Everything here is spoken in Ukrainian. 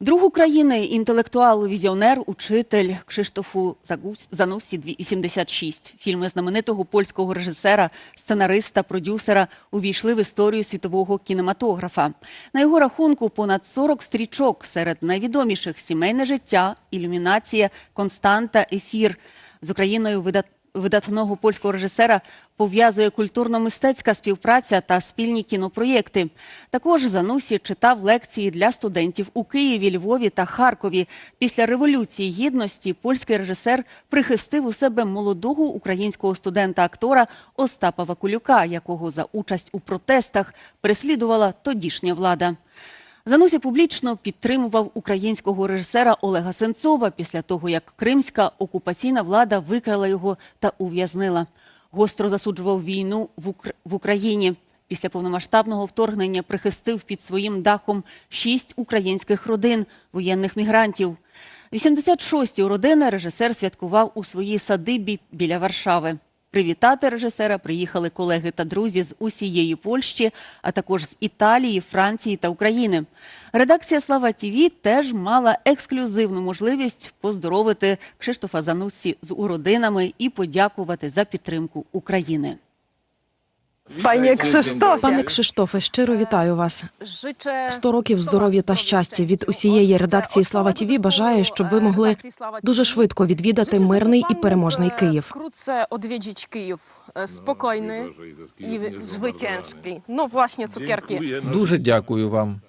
Друг України, інтелектуал, візіонер, учитель Кшиштофу Занусі дві- 86. Фільми знаменитого польського режисера, сценариста, продюсера увійшли в історію світового кінематографа. На його рахунку понад 40 стрічок серед найвідоміших сімейне життя, ілюмінація, константа, ефір. З Україною видат видатного польського режисера пов'язує культурно-мистецька співпраця та спільні кінопроєкти. Також Занусі читав лекції для студентів у Києві, Львові та Харкові. Після революції гідності польський режисер прихистив у себе молодого українського студента-актора Остапа Вакулюка, якого за участь у протестах переслідувала тодішня влада. Занусі публічно підтримував українського режисера Олега Сенцова після того, як кримська окупаційна влада викрала його та ув'язнила. Гостро засуджував війну в, Укр... в Україні. Після повномасштабного вторгнення прихистив під своїм дахом шість українських родин воєнних мігрантів. 86-ті родини режисер святкував у своїй садибі біля Варшави. Привітати режисера приїхали колеги та друзі з усієї Польщі, а також з Італії, Франції та України. Редакція Слава ТІВІ теж мала ексклюзивну можливість поздоровити Кшиштофа Зануссі з уродинами і подякувати за підтримку України. Panie Krzysztofie, Пане Кшиштофе, щиро вітаю вас. życzę 100 років здоров'я та щастя від усієї редакції Слава ТІВІ бажаю, щоб ви могли дуже швидко відвідати мирний і переможний Київ. Круце odwiedzić Київ спокійний і звитянський. Ну власні цукерки. Дуже дякую вам.